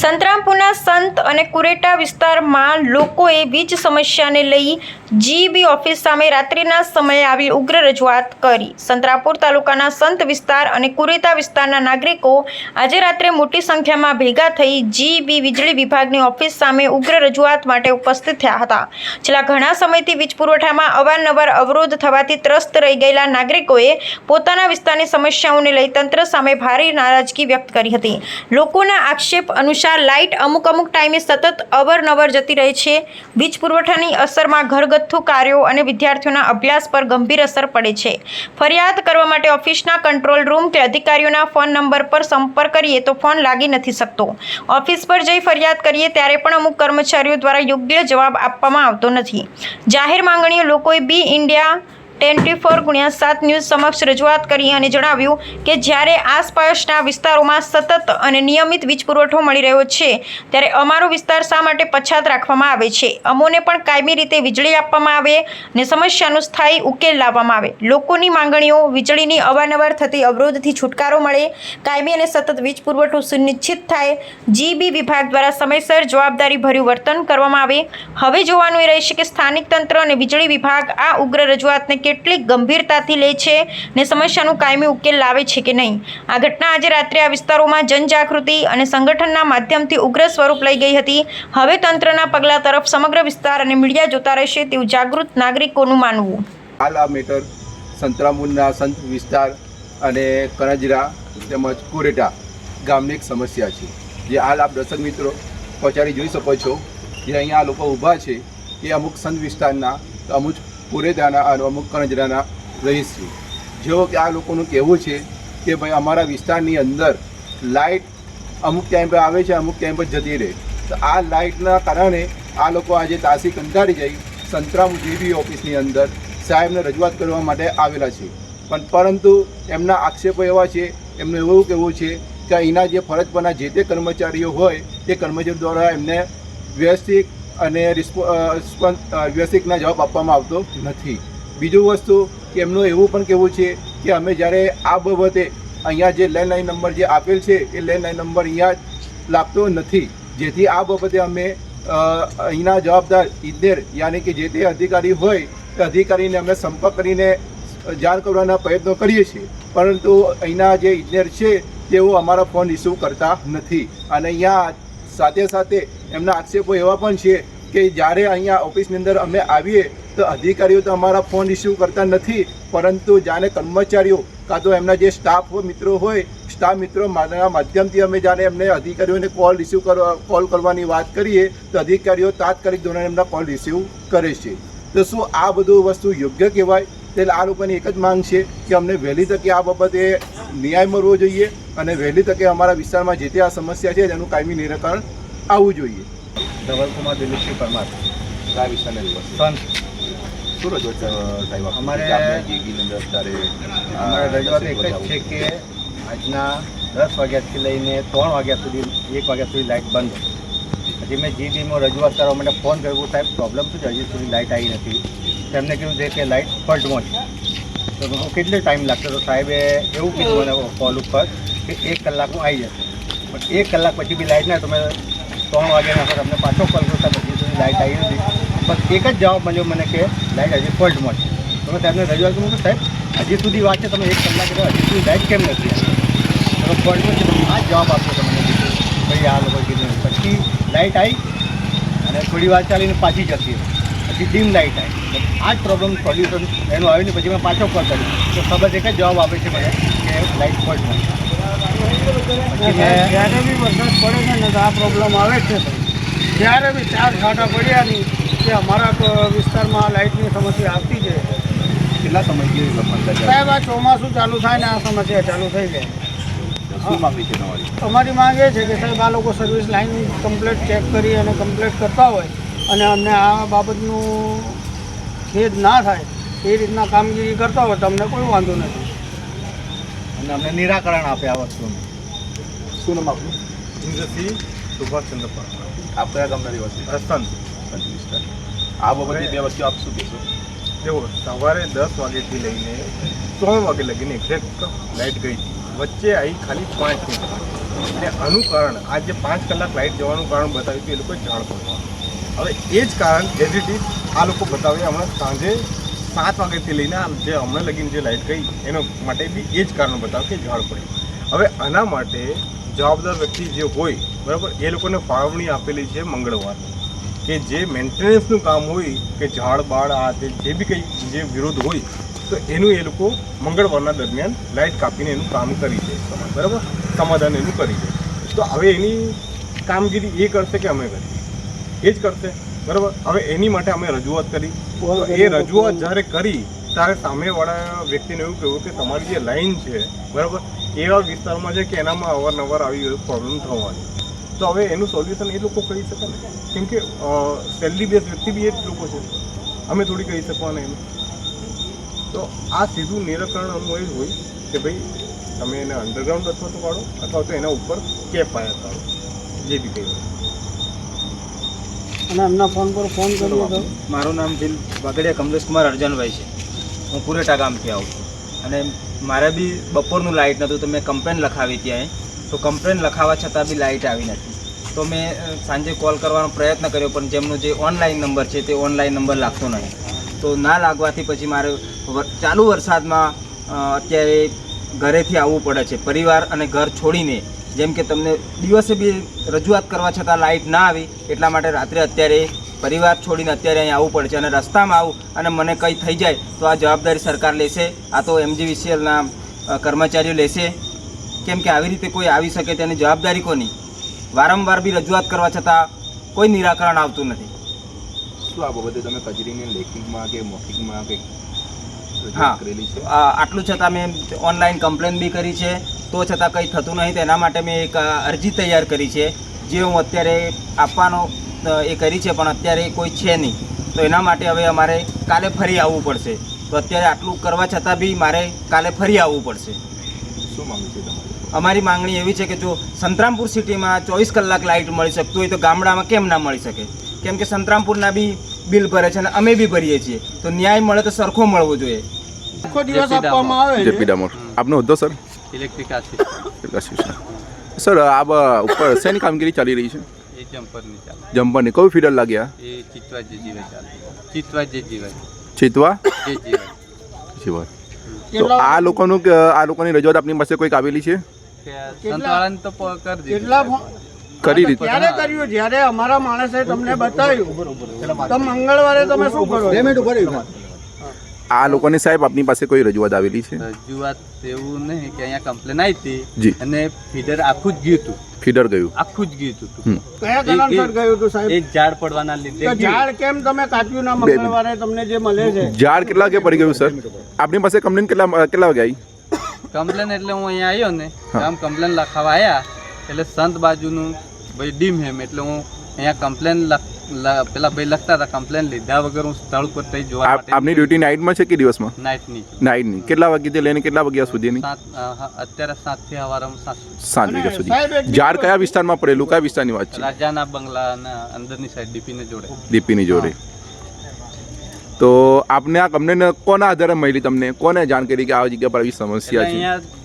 સંતરામપુરના સંત અને કુરેટા વિસ્તારમાં લોકોએ વીજ સમસ્યાને લઈ જીબી ઓફિસ સામે રાત્રિના સમયે આવી ઉગ્ર રજૂઆત કરી. સંતરામપુર તાલુકાના સંત વિસ્તાર અને કુરેટા વિસ્તારના નાગરિકો આજે રાત્રે મોટી સંખ્યામાં ભેગા થઈ જીબી વીજળી વિભાગની ઓફિસ સામે ઉગ્ર રજૂઆત માટે ઉપસ્થિત થયા હતા. છેલ્લા ઘણા સમયથી વીજ પુરવઠામાં અવારનવાર અવરોધ થવાથી ત્રસ્ત રહી ગયેલા નાગરિકોએ પોતાના વિસ્તારની સમસ્યાઓને લઈ તંત્ર સામે ભારે નારાજગી વ્યક્ત કરી હતી. લોકોના આક્ષેપ અનુસાર લાઇટ અમુક અમુક ટાઈમે સતત અવરનવર જતી રહે છે. વીજ પુરવઠાની અસરમાં ઘરગથ્થુ કાર્યો અને વિદ્યાર્થીઓના અભ્યાસ પર ગંભીર અસર પડે છે. ફરિયાદ કરવા માટે ઓફિસના કંટ્રોલ રૂમ કે અધિકારીઓના ફોન નંબર પર સંપર્ક કરીએ તો ફોન લાગી નથી શકતો. ઓફિસ પર જઈ ફરિયાદ કરીએ ત્યારે પણ અમુક કર્મચારીઓ દ્વારા યોગ્ય જવાબ આપવામાં આવતો નથી. જાહેર માંગણીઓ લોકોએ બી ઇન્ડિયા ટ્વેન્ટી ફોર ગુણ્યા સાત ન્યૂઝ સમક્ષ રજૂઆત કરી અને જણાવ્યું કે જ્યારે આસપાસના વિસ્તારોમાં સતત અને નિયમિત વીજ પુરવઠો મળી રહ્યો છે, ત્યારે અમારો વિસ્તાર શા માટે પછાત રાખવામાં આવે છે? અમોને પણ કાયમી રીતે વીજળી આપવામાં આવે અને સમસ્યાનો સ્થાયી ઉકેલ લાવવામાં આવે. લોકોની માંગણીઓ, વીજળીની અવારનવાર થતી અવરોધથી છુટકારો મળે, કાયમી અને સતત વીજ પુરવઠો સુનિશ્ચિત થાય, જીબી વિભાગ દ્વારા સમયસર જવાબદારી ભર્યું વર્તન કરવામાં આવે. હવે જોવાનું એ રહેશે કે સ્થાનિક તંત્ર અને વીજળી વિભાગ આ ઉગ્ર રજૂઆતને કેટલી ગંભીરતાથી લે છે ને સમસ્યાનું કાયમી ઉકેલ લાવે છે કે નહીં? આ ઘટના આજે રાત્રે આ વિસ્તારોમાં જનજાગૃતિ અને સંગઠનના માધ્યમથી ઉગ્ર સ્વરૂપ લઈ ગઈ હતી. હવે તંત્રના પગલાં તરફ સમગ્ર વિસ્તાર અને મીડિયા જોતા રહેશે તેવું જાગૃત નાગરિકોનું માનવું. હાલ આ મેટર, સંતરામુનના સંત વિસ્તાર અને કણજરા તેમજ કુરેટા ગામની એક સમસ્યા છે. જે હાલ આપ દર્શક મિત્રો પહોંચાડી જોઈ શકો છો. જે અહીંયા લોકો ઊભા છે એ અમુક સંત વિસ્તારના, અમુક કુરેટાના અને અમુક કણજરાના રહીશ. છે જેઓ કે આ લોકોનું કહેવું છે કે ભાઈ અમારા વિસ્તારની અંદર લાઇટ અમુક ટાઈમ પર આવે છે, અમુક ટાઈમ પર જતી રહે. તો આ લાઇટના કારણે આ લોકો આજે તાસી કંટાળી જઈ સંતરામ જીબી ઓફિસની અંદર સાહેબને રજૂઆત કરવા માટે આવેલા છે. પણ પરંતુ એમના આક્ષેપો એવા છે, એમનું એવું કહેવું છે કે અહીંના જે ફરજ પરના જે તે કર્મચારીઓ હોય, તે કર્મચારીઓ દ્વારા એમને વ્યવસ્થિત અને વ્યવસ્થિતના જવાબ આપવામાં આવતો નથી. બીજું વસ્તુ કે એમનું એવું પણ કહેવું છે કે અમે જ્યારે આ બાબતે અહીંયા જે લેન્ડલાઇન નંબર જે આપેલ છે એ લેન્ડલાઇન નંબર અહીંયા લાગતો નથી. જેથી આ બાબતે અમે અહીંના જવાબદાર ઇજનેર યાની કે જે તે અધિકારી હોય તે અધિકારીને અમે સંપર્ક કરીને જાણ કરવાના પ્રયત્નો કરીએ છીએ. પરંતુ અહીંના જે ઇજનેર છે તેઓ અમારા ફોન રિસીવ કરતા નથી. અને અહીંયા સાથે સાથે એમના આક્ષેપો એવા પણ છે કે જ્યારે અહીંયા ઓફિસની અંદર અમે આવીએ તો અધિકારીઓ તો અમારા ફોન રિસીવ કરતા નથી, પરંતુ જાણે કર્મચારીઓ કાં તો એમના જે સ્ટાફ મિત્રો હોય, સ્ટાફ મિત્રો માધ્યમથી અમે જાણે એમને અધિકારીઓને કોલ રિસીવ કરવા, કોલ કરવાની વાત કરીએ, તો અધિકારીઓ તાત્કાલિક ધોરણે એમના કોલ રિસીવ કરે છે. તો શું આ બધું વસ્તુ યોગ્ય કહેવાય? એટલે આ લોકોની એક જ માંગ છે કે અમને વહેલી તકે આ બાબતે ન્યાય મળવો જોઈએ અને વહેલી તકે અમારા વિસ્તારમાં જે તે આ સમસ્યા છે, તેનું કાયમી નિરાકરણ આવવું જોઈએ. ધવલકુમાર દિલીપસિંહ પરમાર સન રજૂઆત સાહેબ અમારે- અત્યારે અમારે રજૂઆત એક જ છે કે આજના દસ વાગ્યાથી લઈને ત્રણ વાગ્યા સુધી એક વાગ્યા સુધી લાઇટ બંધ પછી મેં જીબીમાં રજૂઆત કરવા માટે ફોન કર્યો સાહેબ પ્રોબ્લેમ શું છે? હજી સુધી લાઇટ આવી નથી. તેમને કીધું છે કે લાઇટ ફોલ્ટમાં છે. તો કેટલો ટાઈમ લાગશે? તો સાહેબે એવું કીધું મને કોલ ઉપર કે એક કલાકમાં આવી જશે. પણ એક કલાક પછી બી લાઇટ ના તો મેં ત્રણ વાગ્યાના પર અમને પાછો કોલ કરતા પછી સુધી લાઇટ આવી નથી બસ એક જ જવાબ મળ્યો મને કે લાઇટ હજી ફોલ્ટમાં છે. તો મેં સાહેબને રજૂઆત કરું કે સાહેબ, હજી સુધી વાત છે, તમે એક કલાક કરો હજી સુધી લાઇટ કેમ નથી તમે ફોલ્ટમાં છે તમે આ જવાબ આપશો તમને ભાઈ આ લોકો કીધું, પછી લાઇટ આવી અને થોડી વાર ચાલીને પાછી જતી હતી પછી ડીમ લાઇટ આવી. આ જ પ્રોબ્લેમ સોલ્યુશન એનું આવ્યું ને પછી મેં પાછો કોલ કર્યો. તો ખબર એક જ જવાબ આપે છે મને કે લાઇટ ફોલ્ટ. જ્યારે બી વરસાદ પડે છે ને તો આ પ્રોબ્લેમ આવે જ છે. જ્યારે બી ચાર છાંટા પડ્યા નહીં કે અમારા વિસ્તારમાં લાઇટની સમસ્યા આવતી છે. કેટલા સમયથી સમસ્યા છે? સાહેબ આ ચોમાસું ચાલુ થાય ને આ સમસ્યા ચાલુ થઈ જાય. અમારી માંગ એ છે કે સાહેબ આ લોકો સર્વિસ લાઇન કમ્પ્લેટ ચેક કરી અને કમ્પ્લેટ કરતા હોય. અને અમને આ બાબતનું ખેદ ના થાય એ રીતના કામગીરી કરતા હોય તમને કોઈ વાંધો નથી. અને અમને નિરાકરણ આપે આ વસ્તુનું. શું નામ આપણું ઇન્દ્રસિંહ સુભાષચંદ્ર પરમાર. આપ કયા ગામના રહેવાસી? રસ્તાન સંત આ બાબતે બે વસ્તુ આપ શું કહેશો? જુઓ સવારે દસ વાગ્યાથી લઈને ત્રણ વાગે લગીને એક્ઝેક્ટ લાઇટ ગઈ. વચ્ચે આવી ખાલી પાંચ મિનિટ અને આનું કારણ આજે પાંચ કલાક લાઇટ જવાનું કારણ બતાવ્યું કે એ લોકોએ જાણ પડવાનું હવે એ જ કારણ એઝ ઇટ ઇઝ આ લોકો બતાવે હમણાં સાંજે સાત વાગ્યાથી લઈને આ જે હમણાં લગીને જે લાઇટ ગઈ, એનો માટે બી એ જ કારણ બતાવે કે ઝાડ પડે. હવે આના માટે જવાબદાર વ્યક્તિ જે હોય, બરાબર, એ લોકોને ફાળવણી આપેલી છે મંગળવારની કે જે મેન્ટેનન્સનું કામ હોય, કે ઝાડ, બાળ, આ તે જે બી કંઈ જે વિરોધ હોય, તો એનું એ લોકો મંગળવારના દરમિયાન લાઇટ કાપીને એનું કામ કરી દે. બરાબર? સમાધાન એનું કરી દે. તો હવે એની કામગીરી એ કરશે કે અમે કરીએ? એ જ કરશે. બરાબર? હવે એની માટે અમે રજૂઆત કરી. તો એ રજૂઆત જ્યારે કરી ત્યારે સામેવાળા વ્યક્તિને એવું કહ્યું કે તમારી જે લાઈન છે બરાબર? એવા વિસ્તારમાં છે કે એનામાં અવારનવાર આવી પ્રોબ્લેમ થવાની. તો હવે એનું સોલ્યુશન એ લોકો કરી શકે ને? કેમ કે સેલરી બેઝ વ્યક્તિ બી એ જ લોકો છે. અમે થોડી કહી શકવાના એનું તો આ સીધું નિરાકરણ આનું એ હોય કે ભાઈ તમે એને અંડરગ્રાઉન્ડ અથવા તો કાઢો અથવા તો એના ઉપર કેપ પાયા કાઢો જે બી કહી અને એમના ફોન પર ફોન કર્યો હતો મારું નામ દિલ વાગડિયા કમલેશકુમાર કુમાર અરજણભાઈ છે. હું કુરેટા ગામથી આવું છું. અને મારે બી બપોરનું લાઇટ નહોતું તો મેં કમ્પ્લેન લખાવી ત્યાં તો કમ્પ્લેન લખાવવા છતાં બી લાઇટ આવી નથી. તો મેં સાંજે કોલ કરવાનો પ્રયત્ન કર્યો પણ જેમનો જે ઓનલાઈન નંબર છે તે ઓનલાઈન નંબર લાગતો નહીં. તો ના લાગવાથી પછી મારે ચાલુ વરસાદમાં અત્યારે ઘરેથી આવવું પડે છે. પરિવાર અને ઘર છોડીને જેમ કે તમને દિવસે બી રજૂઆત કરવા છતાં લાઇટ ના આવી, એટલા માટે રાત્રે અત્યારે પરિવાર છોડીને અત્યારે અહીં આવવું પડે છે અને રસ્તામાં આવું અને મને કંઈ થઈ જાય તો આ જવાબદારી સરકાર લેશે, આ તો એમજીવીસીએલના કર્મચારીઓ લેશે. કેમ કે આવી રીતે કોઈ આવી શકે તેની જવાબદારી કોની? વારંવાર બી રજૂઆત કરવા છતાં કોઈ નિરાકરણ આવતું નથી. શું આ બાબતે તમે કચેરીને લેખિતમાં કે મૌખિકમાં કે હા. આટલું છતાં મેં ઓનલાઈન કમ્પ્લેન બી કરી છે. તો છતાં કંઈ થતું નહીં. તેના માટે મેં એક અરજી તૈયાર કરી છે જે હું અત્યારે આપવાનો એ કરી છે પણ અત્યારે કોઈ છે નહીં. તો એના માટે હવે અમારે કાલે ફરી આવવું પડશે. તો અત્યારે આટલું કરવા છતાં બી મારે કાલે ફરી આવવું પડશે. શું માગણી છે તમારી? અમારી માંગણી એવી છે કે જો સંતરામપુર સિટીમાં ચોવીસ કલાક લાઇટ મળી શકતું હોય તો ગામડામાં કેમ ના મળી શકે? કેમ કે સંતરામપુરના બી બિલ ભરે છે અને અમે બી ભરીએ છીએ. તો ન્યાય મળે તો સરખો મળવો જોઈએ. આખો દિવસ આપવામાં આવે જેપી ડામોર. આપનો હોદ્દો સર? ઇલેક્ટ્રિક સર આ ઉપર શેની કામગીરી ચાલી રહી છે? જમ્પરની ચાલે. જમ્પરની. કયું ફીડર લાગ્યા એ ચિતવા જે જીવાય ચાલે. ચિતવા જે જીવાય ચિતવા જે જીવાય જીવર તો આ લોકોનું આ લોકોની રજૂઆત આપની પાસે કોઈક આવેલી છે? કે તો કરી દીધું કરી દીધું ત્યારે કર્યું જ્યારે અમારા માણસે તમને બતાવ્યું તો મંગળવારે તમે શું કરો? આ લોકોની સાહેબ આપની પાસે કોઈ રજૂઆત આવેલી છે? રજૂઆત એવું નહીં કે અહીંયા કમ્પ્લેન આવી જી. અને ફીડર આખું જ ગયું હતું. ફીડર ગયું. આખું જ ગયું હતું કયા કારણસર ગયું હતું સાહેબ? એક ઝાડ પડવાના લીધે ઝાડ કેમ તમે કાપ્યું ના મંગળવારે તમને જે મળે છે? ઝાડ કેટલા વાગે પડી ગયું સર? આપની પાસે કમ્પ્લેન કેટલા કેટલા વાગે આવી કમ્પ્લેન એટલે હું અહીંયા આવ્યો ને આમ કમ્પ્લેન લખાવા આવ્યા એટલે સંત બાજુનું ભાઈ ડીમ હેમ એટલે હું અહીંયા કમ્પ્લેન પેલા ભાઈ લખતા હતા કમ્પ્લેન લીધા વગર હું સ્થળ પર થઈ જોવા આપની ડ્યુટી નાઇટમાં છે કે દિવસમાં? નાઇટની નાઇટની કેટલા વાગ્યાથી લઈને કેટલા વાગ્યા સુધીની? સાત અત્યારે સાતથી સવારમાં સાત સાત વાગ્યા સુધી. ઝાડ કયા વિસ્તારમાં પડેલું? કયા વિસ્તારની વાત છે? રાજાના બંગલાના અંદરની સાઈડ ડીપીને જોડે. દીપીની જોડે. તો આપને આ કમ્પ્લેન કોના આધારે મળી તમને? કોને જાણ કરી કે આ જગ્યા પર આવી સમસ્યા છે?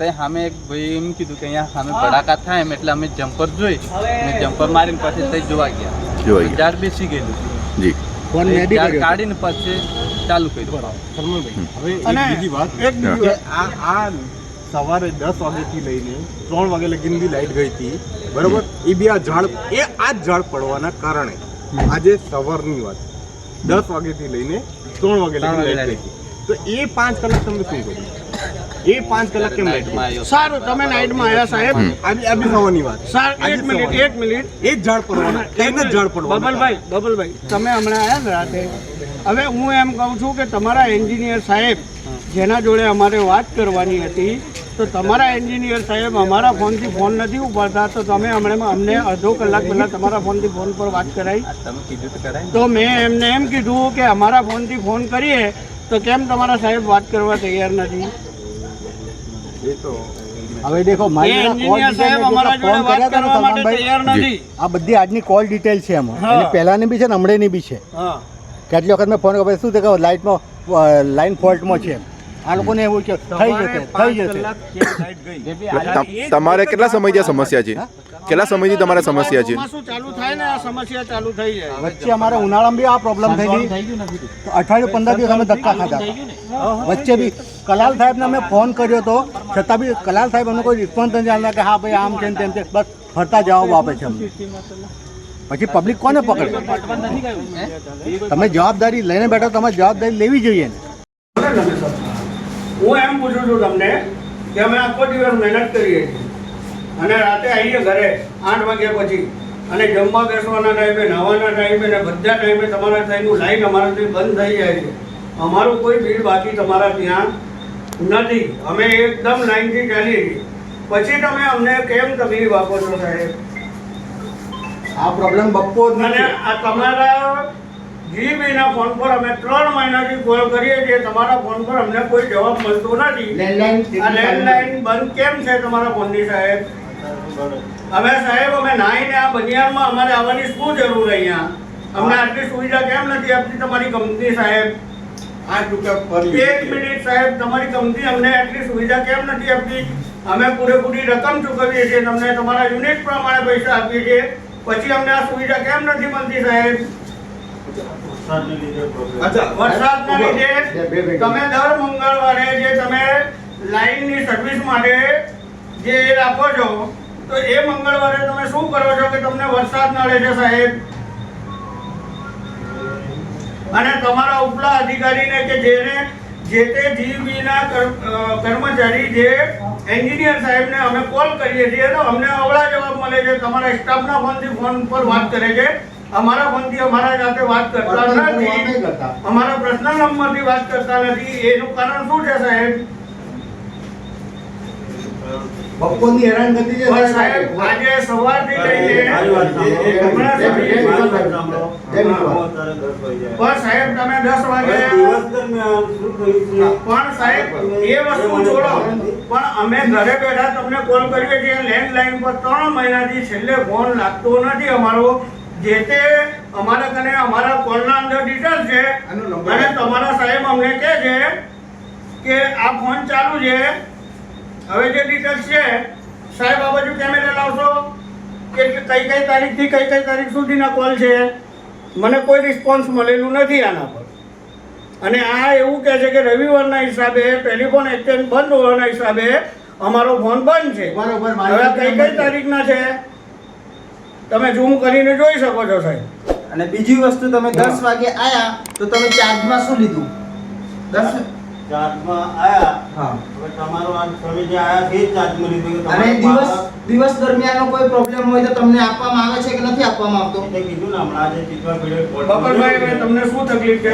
અહીંયા સામે એક ભાઈ એમ કીધું કે અહીંયા સામે ભડાકા થાય એમ એટલે અમે જમ્પર જોઈ અને જમ્પર મારીને પછી તઈ જોવા ગયા. જોવા ગયા. ઝાડ બેસી ગયેલું. જી. એ ઝાડ કાઢીને પછી ચાલુ કર્યું. હવે એક અને બીજી વાત એક બીજી આ આ સવારે દસ વાગ્યાથી લઈને ત્રણ વાગે લગીને બી લાઇટ ગઈ હતી. બરોબર? એ બી આ ઝાડ એ આ જ ઝાડ પડવાના કારણે આજે સવારની વાત. દસ વાગ્યાથી લઈને ત્રણ વાગે લાઈટ ગઈ હતી. તો એ પાંચ કલાક તમે શું કર્યું એ પાંચ કલાક કેમ નાઇટમાં આવ્યો સારું તમે નાઇટમાં આવ્યા સાહેબ. આજે આજે થવાની વાત. સર એક મિનિટ એક મિનિટ. એ જ ઝાડ પડવાના એક જ ઝાડ પડવાના. બબલભાઈ બબલભાઈ તમે હમણાં આવ્યા ને રાતે? હવે હું એમ કહું છું કે તમારા એન્જિનિયર સાહેબ જેના જોડે અમારે વાત કરવાની હતી તો તમારા એન્જિનિયર સાહેબ અમારા ફોનથી ફોન નથી ઉપાડતા. તો તમે હમણાં અમને અડધો કલાક પહેલાં તમારા ફોનથી ફોન પર વાત કરાવી તો મેં એમને એમ કીધું કે અમારા ફોનથી ફોન કરીએ તો કેમ તમારા સાહેબ વાત કરવા તૈયાર નથી? હવે દેખો મારી એન્જિનિયર સાહેબ અમારા જોડે વાત કરવા માટે તૈયાર નથી. આ બધી આજની કોલ ડિટેલ છે એમાં. પહેલાની બી છે ને હમણાંની બી છે. કેટલી વખત મેં ફોન કર્યો શું લાઇટમાં લાઇન ફોલ્ટમાં છે આ લોકોને એવું કે થઈ જશે થઈ જશે. તમ- તમારે કેટલા સમયથી આ સમસ્યા છે? કેટલા સમયથી તમારે સમસ્યા છે? ચાલુ થાય ને આ સમસ્યા ચાલુ થઈ જાય. વચ્ચે અમારે ઉનાળામાં બી આ પ્રોબ્લેમ થઈ ગઈ. તો અઠવાડિયું પંદર દિવસ અમે ધક્કા ખાધા વચ્ચે બી કલાલ સાહેબને અમે ફોન કર્યો હતો. છતાં બી કલાલ સાહેબ અમને કોઈ રિસ્પોન્સ નથી આપતા કે હા ભાઈ આમ છે તેમ છે. બસ ફરતા જવાબ આપે છે પછી પબ્લિક કોને પકડે? તમે જવાબદારી લઈને બેઠો તમારે જવાબદારી લેવી જોઈએ ને. હું એમ પૂછું છું તમને કે અમે આખો દિવસ મહેનત કરીએ છીએ. અને રાતે આવીએ ઘરે આઠ વાગ્યા પછી. અને જમવા બેસવાના ટાઈમે નાવાના ટાઈમે ને બધા ટાઈમે તમારા ત્યાંનું લાઈન અમારાથી બંધ થઈ જાય છે. અમારું કોઈ બિલ બાકી તમારા ત્યાં નથી. અમે એકદમ લાઈનથી ચાલીએ છીએ. પછી તમે અમને કેમ તકલીફ આપો છો સાહેબ? આ પ્રોબ્લેમ બપોર અને આ તમારા જીબીના ફોન પર અમે ત્રણ મહિનાથી કોલ કરીએ છીએ. તમારા ફોન પર અમને કોઈ જવાબ મળતો નથી. આ લેન્ડલાઈન બંધ કેમ છે તમારા ફોનની સાહેબ? અમે સાહેબ અમે નાહીને આ બનિયાનમાં અમારે આવવાની શું જરૂર અહીંયા? અમને આટલી સુવિધા કેમ નથી આપતી તમારી કંપની સાહેબ? એક મિનિટ સાહેબ તમારી કંપની અમને આટલી સુવિધા કેમ નથી આપતી? અમે પૂરેપૂરી રકમ ચૂકવીએ છીએ તમને તમારા યુનિટ પ્રમાણે પૈસા આપીએ છીએ. પછી અમને આ સુવિધા કેમ નથી મળતી સાહેબ? વરસાદના લીધે તમે દર મંગળવારે જે તમે લાઈનની સર્વિસ માટે જે એ રાખો છો તો એ મંગળવારે તમે શું કરો છો કે તમને વરસાદ નડે છે સાહેબ? અને તમારા ઉપલા અધિકારીને કે જેને જે તે જીબીના કર્મચારી જે એન્જિનિયર સાહેબને અમે કોલ કરીએ છીએ તો અમને અવળા જવાબ મળે છે તમારા સ્ટાફના ફોનથી ફોન પર વાત કરે છે. અમારા ફોનથી અમારા સાથે વાત કરતા નથી. અમારા પર્સનલ નંબરથી વાત કરતા નથી. એનું કારણ શું છે સાહેબ? બપ્પોની હેરાનગતિ છે સાહેબ. આજે સવારથી લઈને પણ સાહેબ તમે દસ વાગે પણ સાહેબ એ વસ્તુ છોડો. પણ અમે ઘરે બેઠા તમને કોલ કરીએ છીએ. લેન્ડલાઈન પર ત્રણ મહિનાથી છેલ્લે ફોન લાગતો નથી અમારો. જે તે અમારા કને અમારા ફોનના અંદર ડિટેલ છે. અને તમારા સાહેબ અમને કહે છે કે આ ફોન ચાલુ છે. હવે જે ડિટેલ્સ છે સાહેબ આ બાજુ કેમેરા લાવશો કે કઈ કઈ તારીખથી કઈ કઈ તારીખ સુધીના કોલ છે. મને કોઈ રિસ્પોન્સ મળેલું નથી આના પર. અને આ એવું કહે છે કે રવિવારના હિસાબે ટેલિફોન એક્સચેન્જ બંધ હોવાના હિસાબે અમારો ફોન બંધ છે. બરોબર, કઈ કઈ તારીખના છે? તમે ઝૂમ કરીને જોઈ શકો છો સાહેબ. અને બીજી વસ્તુ તમે દસ વાગે આયા તો તમે ચાર્જમાં શું લીધું? દસ ચાર્જમાં આયા? હા. હવે તમારો આ તમે જે આયા છે ચાર્જમાં લીધું અને દિવસ દિવસ દરમિયાનનો કોઈ પ્રોબ્લેમ હોય તો તમને આપવામાં આવે છે કે નથી આપવામાં આવતો? મેં કીધું ને હમણાં જે ચીતવા પીરિયડ બબનભાઈ હવે તમને શું તકલીફ છે?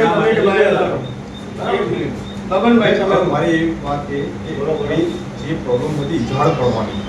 તમે બબનભાઈ તમે મારી વાત એ કે ભાઈ જે પ્રોબ્લેમ હતી ઝાડ પડવાની.